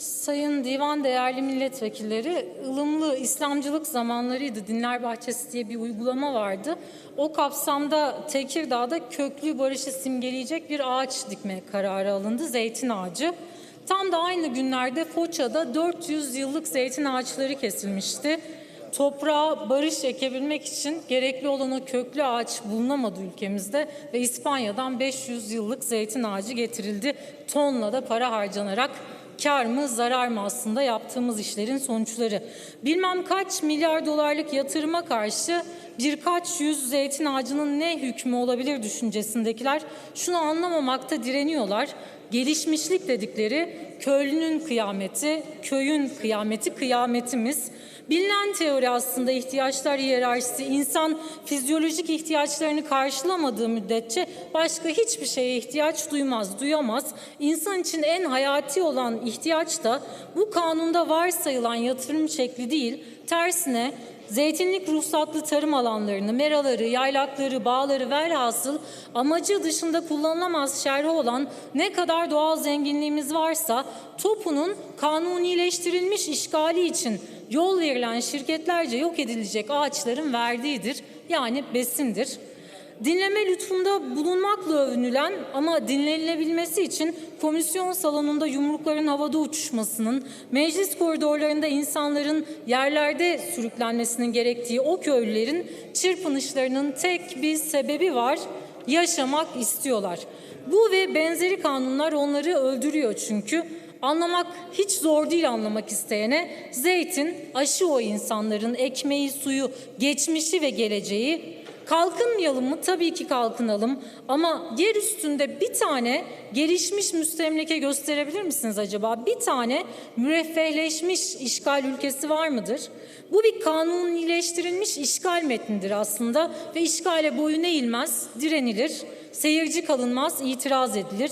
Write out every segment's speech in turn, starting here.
Sayın Divan Değerli Milletvekilleri, ılımlı İslamcılık zamanlarıydı. Dinler Bahçesi diye bir uygulama vardı. O kapsamda Tekirdağ'da köklü barışı simgeleyecek bir ağaç dikme kararı alındı. Zeytin ağacı. Tam da aynı günlerde Foça'da 400 yıllık zeytin ağaçları kesilmişti. Toprağa barış ekebilmek için gerekli olan o köklü ağaç bulunamadı ülkemizde ve İspanya'dan 500 yıllık zeytin ağacı getirildi. Tonla da para harcanarak kar mı zarar mı aslında yaptığımız işlerin sonuçları. Bilmem kaç milyar dolarlık yatırıma karşı birkaç yüz zeytin ağacının ne hükmü olabilir düşüncesindekiler şunu anlamamakta direniyorlar. Gelişmişlik dedikleri köylünün kıyameti, köyün kıyameti, kıyametimiz. Bilinen teori aslında ihtiyaçlar hiyerarşisi insan fizyolojik ihtiyaçlarını karşılamadığı müddetçe başka hiçbir şeye ihtiyaç duymaz, duyamaz. İnsan için en hayati olan ihtiyaç da bu kanunda varsayılan yatırım şekli değil, tersine Zeytinlik ruhsatlı tarım alanlarını, meraları, yaylakları, bağları velhasıl amacı dışında kullanılamaz şerhi olan ne kadar doğal zenginliğimiz varsa topunun kanunileştirilmiş işgali için yol verilen şirketlerce yok edilecek ağaçların verdiğidir. Yani besindir. Dinleme lütfunda bulunmakla övünülen ama dinlenilebilmesi için komisyon salonunda yumrukların havada uçuşmasının, meclis koridorlarında insanların yerlerde sürüklenmesinin gerektiği o köylülerin çırpınışlarının tek bir sebebi var, yaşamak istiyorlar. Bu ve benzeri kanunlar onları öldürüyor çünkü. Anlamak hiç zor değil anlamak isteyene. Zeytin aşı o insanların ekmeği, suyu, geçmişi ve geleceği Kalkınmayalım mı? Tabii ki kalkınalım. Ama yer üstünde bir tane gelişmiş müstemleke gösterebilir misiniz acaba? Bir tane müreffehleşmiş işgal ülkesi var mıdır? Bu bir kanunileştirilmiş işgal metnidir aslında ve işgale boyun eğilmez, direnilir, seyirci kalınmaz, itiraz edilir.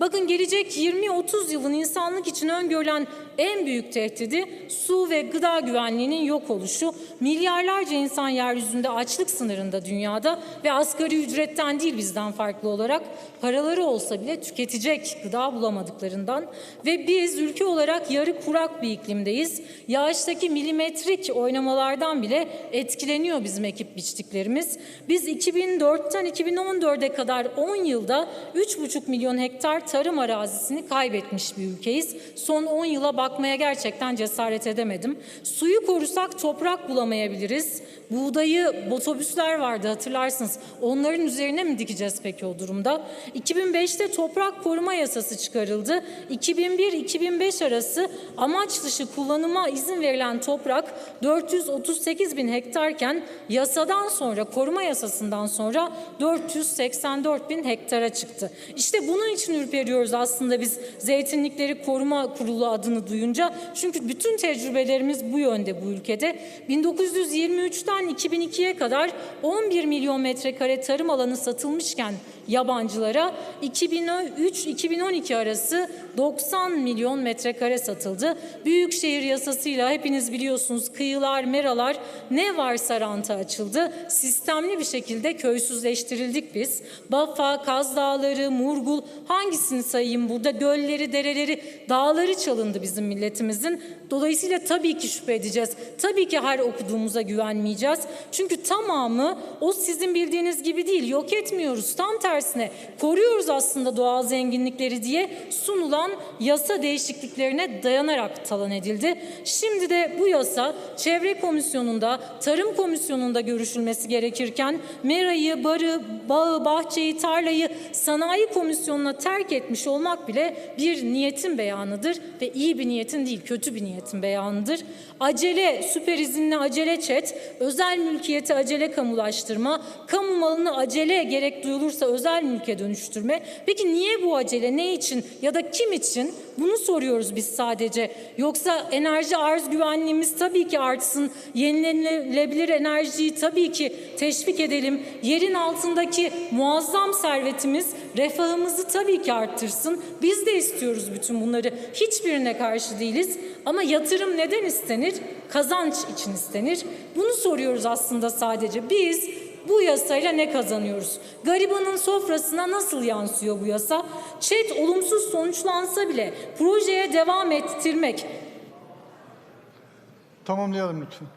Bakın gelecek 20-30 yılın insanlık için öngörülen en büyük tehdidi su ve gıda güvenliğinin yok oluşu. Milyarlarca insan yeryüzünde açlık sınırında dünyada ve asgari ücretten değil bizden farklı olarak paraları olsa bile tüketecek gıda bulamadıklarından ve biz ülke olarak yarı kurak bir iklimdeyiz. Yağıştaki milimetrik oynamalardan bile etkileniyor bizim ekip biçtiklerimiz. Biz 2004'ten 2014'e kadar 10 yılda 3,5 milyon hektar tarım arazisini kaybetmiş bir ülkeyiz. Son 10 yıla bakmaya gerçekten cesaret edemedim. Suyu korusak toprak bulamayabiliriz. Buğdayı otobüsler vardı hatırlarsınız. Onların üzerine mi dikeceğiz peki o durumda? 2005'te toprak koruma yasası çıkarıldı. 2001-2005 arası amaç dışı kullanıma izin verilen toprak 438 bin hektarken yasadan sonra koruma yasasından sonra 484 bin hektara çıktı. İşte bunun için ürperiyoruz aslında biz Zeytinlikleri Koruma Kurulu adını duyunca. Çünkü bütün tecrübelerimiz bu yönde bu ülkede. 1923'ten 2002'ye kadar 11 milyon metrekare tarım alanı satılmışken yabancılara 2003-2012 arası 90 milyon metrekare satıldı. Büyükşehir yasasıyla hepiniz biliyorsunuz kıyılar, meralar ne varsa ranta açıldı. Sistemli bir şekilde köysüzleştirildik biz. Bafa, Kaz Dağları, Murgul hangisini sayayım burada? Gölleri, dereleri, dağları çalındı bizim milletimizin. Dolayısıyla tabii ki şüphe edeceğiz. Tabii ki her okuduğumuza güvenmeyeceğiz. Çünkü tamamı o sizin bildiğiniz gibi değil. Yok etmiyoruz. Tam tersine koruyoruz aslında doğal zenginlikleri diye sunulan yasa değişikliklerine dayanarak talan edildi. Şimdi de bu yasa Çevre Komisyonu'nda, Tarım Komisyonu'nda görüşülmesi gerekirken Mera'yı, barı, bağı, bahçeyi, tarlayı Sanayi Komisyonu'na terk etmiş olmak bile bir niyetin beyanıdır ve iyi bir niyetin değil, kötü bir niyetin beyanıdır. Acele, süper izinli acele çet, özel mülkiyeti acele kamulaştırma, kamu malını acele gerek duyulursa özel mülke dönüştürme. Peki niye bu acele, ne için ya da kim için? Bunu soruyoruz biz sadece. Yoksa enerji arz güvenliğimiz tabii ki artsın, yenilenebilir enerjiyi tabii ki teşvik edelim. Yerin altındaki muazzam servetimiz refahımızı tabii ki arttırsın. Biz de istiyoruz bütün bunları. Hiçbirine karşı değiliz. Ama yatırım neden istenir? Kazanç için istenir. Bunu soruyoruz aslında sadece. Biz bu yasayla ne kazanıyoruz? Garibanın sofrasına nasıl yansıyor bu yasa? ÇED olumsuz sonuçlansa bile projeye devam ettirmek, Tamamlayalım lütfen.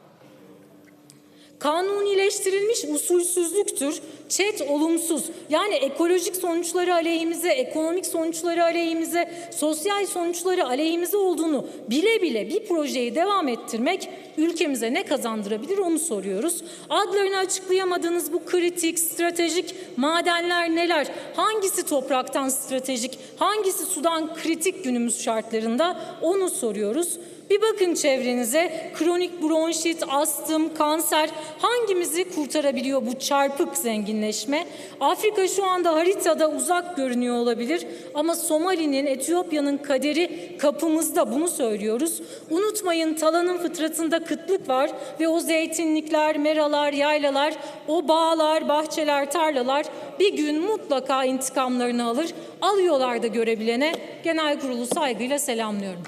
Kanunileştirilmiş usulsüzlüktür. Çet olumsuz. Yani ekolojik sonuçları aleyhimize, ekonomik sonuçları aleyhimize, sosyal sonuçları aleyhimize olduğunu bile bile bir projeyi devam ettirmek ülkemize ne kazandırabilir onu soruyoruz. Adlarını açıklayamadığınız bu kritik, stratejik madenler neler? Hangisi topraktan stratejik, hangisi sudan kritik günümüz şartlarında onu soruyoruz. Bir bakın çevrenize kronik bronşit, astım, kanser hangimizi kurtarabiliyor bu çarpık zenginleşme? Afrika şu anda haritada uzak görünüyor olabilir ama Somali'nin, Etiyopya'nın kaderi kapımızda bunu söylüyoruz. Unutmayın talanın fıtratında kıtlık var ve o zeytinlikler, meralar, yaylalar, o bağlar, bahçeler, tarlalar bir gün mutlaka intikamlarını alır. Alıyorlar da görebilene genel kurulu saygıyla selamlıyorum.